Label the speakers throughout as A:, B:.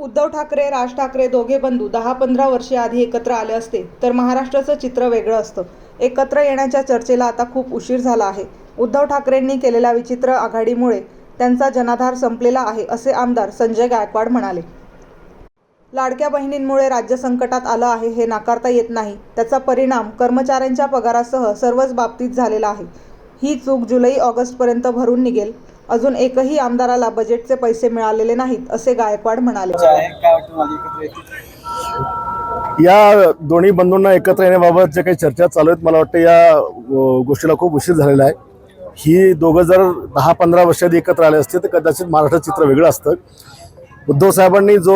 A: उद्धव ठाकरे राज ठाकरे दोघे बंधू दहा पंधरा वर्षे आधी एकत्र आले असते तर महाराष्ट्राचं चित्र वेगळं असतं. एकत्र येण्याच्या चर्चेला आता खूप उशीर झाला आहे. उद्धव ठाकरेंनी केलेल्या विचित्र आघाडीमुळे त्यांचा जनाधार संपलेला आहे असे आमदार संजय गायकवाड म्हणाले. लाडक्या बहिणींमुळे राज्य संकटात आलं आहे हे नाकारता येत नाही. त्याचा परिणाम कर्मचाऱ्यांच्या पगारासह सर्वच बाबतीत झालेला आहे. ही चूक जुलै ऑगस्टपर्यंत भरून निघेल. अजून एकही आमदाराला बजेटचे पैसे मिळालेले नाहीत असे गायकवाड म्हणाले.
B: या दोन्ही बंधूंना एकत्र येण्याबाबत जे काही चर्चा चालू आहेत मला वाटतं या गोष्टीला खूप उशीर झालेला आहे. ही दोघं जर दहा पंधरा वर्षात एकत्र आले असते तर कदाचित महाराष्ट्र चित्र वेगळं असतं. उद्धव साहेबांनी जो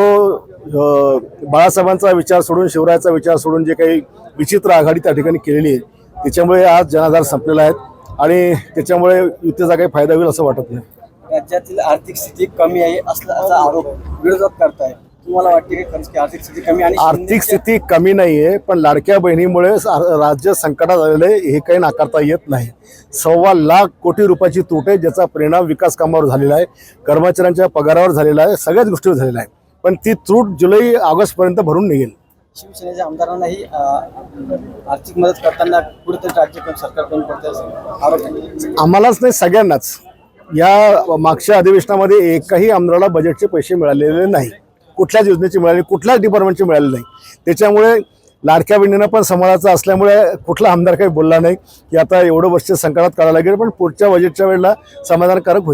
B: बाळासाहेबांचा विचार सोडून शिवरायाचा विचार सोडून जे काही विचित्र आघाडी त्या ठिकाणी केलेली आहे त्याच्यामुळे आज जनाधार संपलेला आहे. आणि त्याच्यामुळे युतीचा काही फायदा होईल असं वाटत नाही.
C: राज्यातील आर्थिक स्थिती कमी आहे असल्याचा आरोप विरोधक करताय. तुम्हाला वाटते की आर्थिक स्थिती कमी आणि
B: आर्थिक स्थिती कमी नाही आहे पण लाडक्या बहिणीमुळे राज्य संकटात आलेलं आहे हे काही नाकारता येत नाही. सव्वा लाख कोटी रुपयाची तूट आहे ज्याचा परिणाम विकास कामावर झालेला आहे कर्मचाऱ्यांच्या पगारावर झालेला आहे सगळ्याच गोष्टीवर झालेला आहे. पण ती तूट जुलै ऑगस्टपर्यंत भरून निघेल.
C: शिवसेनेच्या आमदारांनाही आर्थिक मदत करताना कुठेतरी राज्य सरकार कमी पडते असं आरोप
B: आम्हालाच नाही सगळ्यांनाच. या मागच्या अधिवेशनामध्ये एकाही आमदाराला बजेटचे पैसे मिळालेले नाही. कुठल्याच योजनेचे मिळाले कुठल्याच डिपार्टमेंटचे मिळाले नाही. त्याच्यामुळे लाडक्या बहिणीनं पण समाजाचं असल्यामुळे कुठला आमदार काही बोलला नाही. की आता एवढं वर्ष संकटात काढायला लागेल पण पुढच्या बजेटच्या वेळेला समाधानकारक होईल.